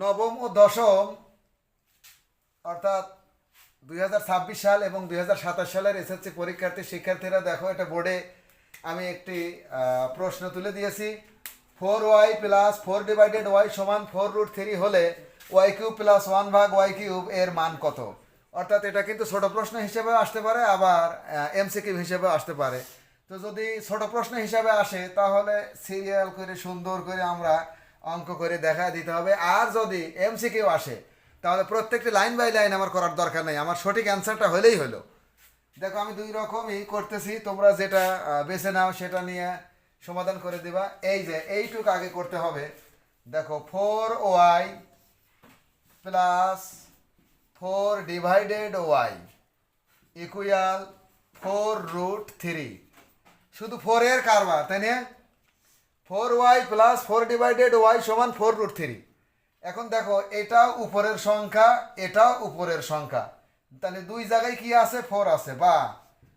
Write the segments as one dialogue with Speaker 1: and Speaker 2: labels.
Speaker 1: নবম ও দশম, অর্থাৎ দুই হাজার ছাব্বিশ সাল এবং দুই হাজার সাতাশ সালের এসএসসি পরীক্ষার্থী শিক্ষার্থীরা, দেখো এটা বোর্ডে আমি একটি প্রশ্ন তুলে দিয়েছি। Four y plus four divided y সমান ফোর রুট থ্রি হলে ওয়াই কিউব প্লাস ওয়ান ভাগ ওয়াই কিউব এর মান কত? অর্থাৎ এটা কিন্তু ছোট প্রশ্ন হিসেবে আসতে পারে, আবার এমসিকিউ হিসেবে আসতে পারে। তো যদি ছোট প্রশ্ন হিসাবে আসে, তাহলে সিরিয়াল করে, সুন্দর করে আমরা অঙ্ক করে দেখা দিতে হবে। আর যদি এমসিকিউ আসে, তাহলে প্রত্যেকটি লাইন বাই লাইন আমার করার দরকার নেই। আমার সঠিক অ্যান্সারটা হলেই হলো। দেখো, আমি দুই রকমই করতেছি। তোমরা যেটা বেছে নাও, সেটা নিয়ে সমাধান করে দিবা। এই যে, এইটুক আগে করতে হবে। দেখো four y plus four divided y equal four root three শুধু ফোরের কারবার, তাই না? Four y plus four divided y সমান ফোর রুট থ্রি। এখন দেখো এটাও উপরের সংখ্যা এটাও উপরের সংখ্যা। তাহলে দুই জায়গায় কি আছে? ফোর আছে। বা,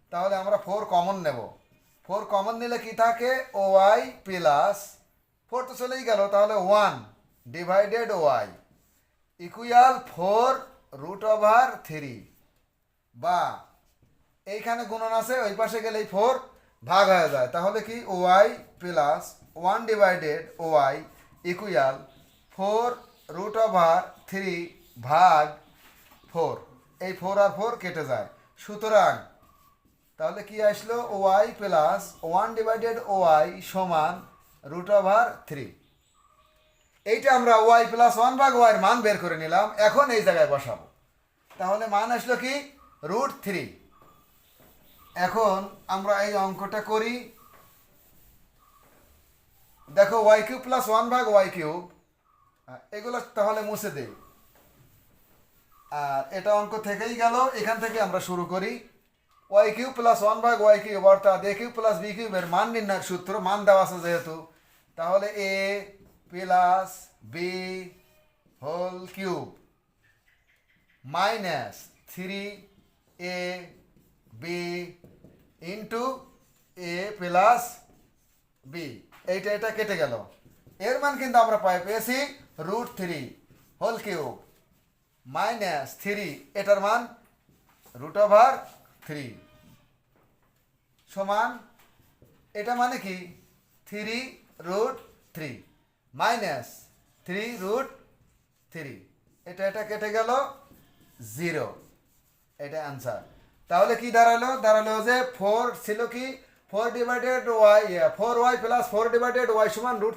Speaker 1: তাহলে আমরা ফোর কমন নেব। ফোর কমন নিলে কি থাকে? ওয়াই প্লাস ফোর তো চলেই গেল, তাহলে one divided y equal four root over three. বা, এইখানে গুণন আছে, ওই পাশে গেলেই ফোর ভাগ হয়ে যায়। তাহলে কি? Y plus one divided y equal four root over three ভাগ ফোর এই ফোর আর ফোর কেটে যায়। সুতরাং, তাহলে কি আসলো? Y plus one divided y সমান রুট ওভার থ্রি এইটা আমরা ওয়াই প্লাস ওয়ান ভাগ ওয়াইয়ের মান বের করে নিলাম। এখন এই জায়গায় বসাবো। তাহলে মান আসলো কি? রুট থ্রি এখন আমরা এই অঙ্কটা করি। ওয়াই কিউব প্লাস ওয়ান ভাগ ওয়াই কিউব এগুলো তাহলে মুছে দেই। আর এটা অঙ্ক থেকেই গেল, এখান থেকে আমরা শুরু করি। ওয়াই কিউব প্লাস ওয়ান ভাগ ওয়াই কিউব অর্থাৎ এ কিউব প্লাস বি কিউবের মান নির্ণয়ের সূত্র, মান দেওয়া আছে যেহেতু, তাহলে a plus b whole cube minus three a b into a plus b এইটা এটা কেটে গেল। এর মান কিন্তু আমরা পাই, পেয়েছি root three whole cube minus three এটার মান রুট ওভার থ্রি সমান, এটা মানে কি? Three root three minus three root three এটা এটা কেটে গেল জিরো এটা অ্যান্সার তাহলে কি দাঁড়াল? দাঁড়াল যে ফোর ছিল কি? Four divided Y four Y plus four divided Y সমান